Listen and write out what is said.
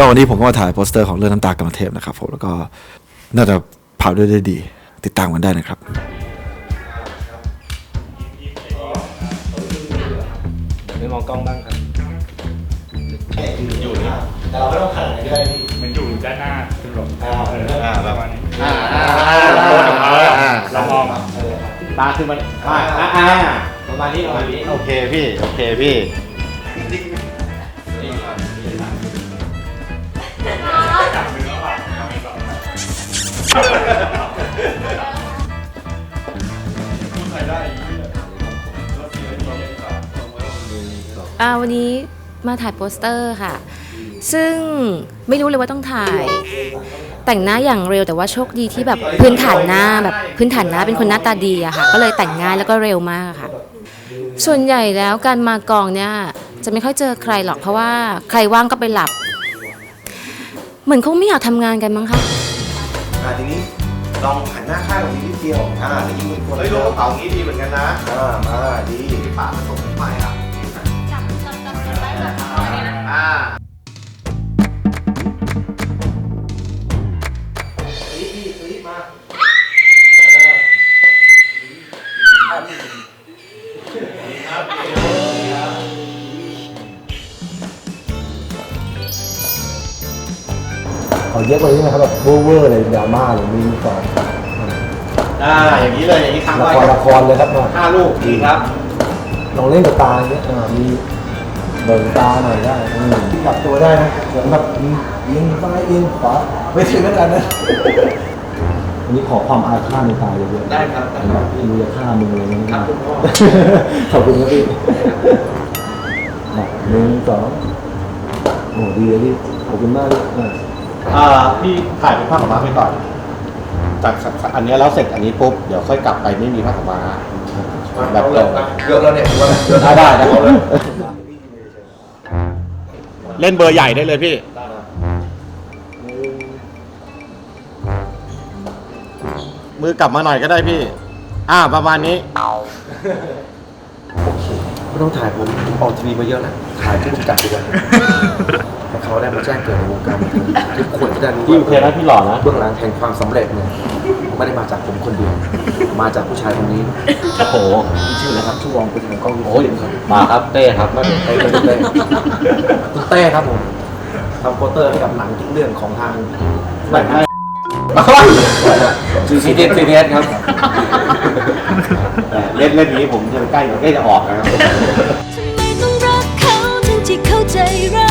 ก็วันนี้ผมก็มาถ่ายโปสเตอร์ของเรื่องน้ำตากรรมเทพนะครับผมแล้วก็น่าจะผ่านด้วยได้ดี ติดตามกันได้นะครับไม่มองกล้องบ้างครับอยู่นี่แต่เราไม่ต้องขนาดนั้นก็ได้พี่มันอยู่ด้านหน้าคือลมอ่าเออประมาณนี้อ่าโคตรของเขาอะเรามองตาคือมันอ่าอ่าอ่าประมาณนี้ประมาณนี้โอเคพี่โอเคพี่ อ่าวันนี้มาถ่ายโปสเตอร์ค่ะ ซึ่งไม่รู้เลยว่าต้องถ่าย แต่งหน้าอย่างเร็วแต่ว่าโชคดีที่แบบพื้นฐานหน้าแบบพื้นฐานหน้าเป็นคนหน้าตาดีอะค่ะ ก็เลยแต่งง่ายแล้วก็เร็วมากอะค่ะ ส่วนใหญ่แล้วการมากองเนี่ยจะไม่ค่อยเจอใครหรอกเพราะว่าใครว่างก็ไปหลับ เหมือนคงไม่อยากทำงานกันมั้งคะ อ่าทีนี้ลองหันหน้าข้างกับทีนิดเดียวอ่าแล้วยิงเป็นคนเฮ้ยลงกระเป๋างี้ดีเหมือนกันนะอ่ามาดีป่าผสมใหม่อะ เขาเยอะกว่านี้นะครับแบบเวอร์ๆเลยดราม่าเลยมีสองอ่าอย่างนี้เลยอย่างนี้ค้างละไว้ครละครเลยครับมาห้าลูกดีครับ ลองเล่นกับตาอย่างเงี้ยอ่ามีเบิ่งตาหน่อยได้อืมกลับตัวได้นะเหมือนแบบยิงซ้ายยิงขวาไม่ถึงขนาดนั้นอันนี้ขอความอาฆาตในตาเยอะๆได้ครับได้ครับแบบมือจะฆ่ามืออะไรเงี้ยครับคุณพ่อขอบคุณครับพี่อะหนึ่งสองโอ้ดีเลยพี่ขอบคุณมากเลย อะอ่าพี่ถ่ายเป็นภาพออกมาไปก่อนจากอันนี้แล้วเสร็จอันนี้ปุ๊บเดี๋ยวค่อยกลับไปไม่มีภาพออกมาแบบตรงเยอะแล้วเนี่ยว่าได้ได้ได้เล่นเบอร์ใหญ่ได้เลยพี่ มือกลับมาหน่อยก็ได้พี่ อ่าประมาณนี้ ไม่ต้องถ่ายผมออกทีวีมาเยอะแล้วถ่ายผู้กำกับดีกว่าให้เขาได้มาแจ้งเกิดในวงการบันเทิงทุกคนจะได้รู้พี่โอเคนะพี่หล่อนะ เบื้องหลังแห่งความสำเร็จเนี่ยไม่ได้มาจากผมคนเดียว มาจากผู้ชายคนนี้โอ้โหชื่ออะไรครับชื่อวองเป็นของกล้องยูโอ้ยทูบครับมาครับเต้ครับมาเต้เต้เต้คุณเต้ครับผมทำโปสเตอร์ให้กับหนังทุกเรื่องของทาง ไม่ไม่ซีซีเดสซีเดสครับ เล่นเล่นนี้ผมจะใกล้ใกล้จะออกนะครับทำไมต้องรักเขาทั้งที่เข้าใจร้า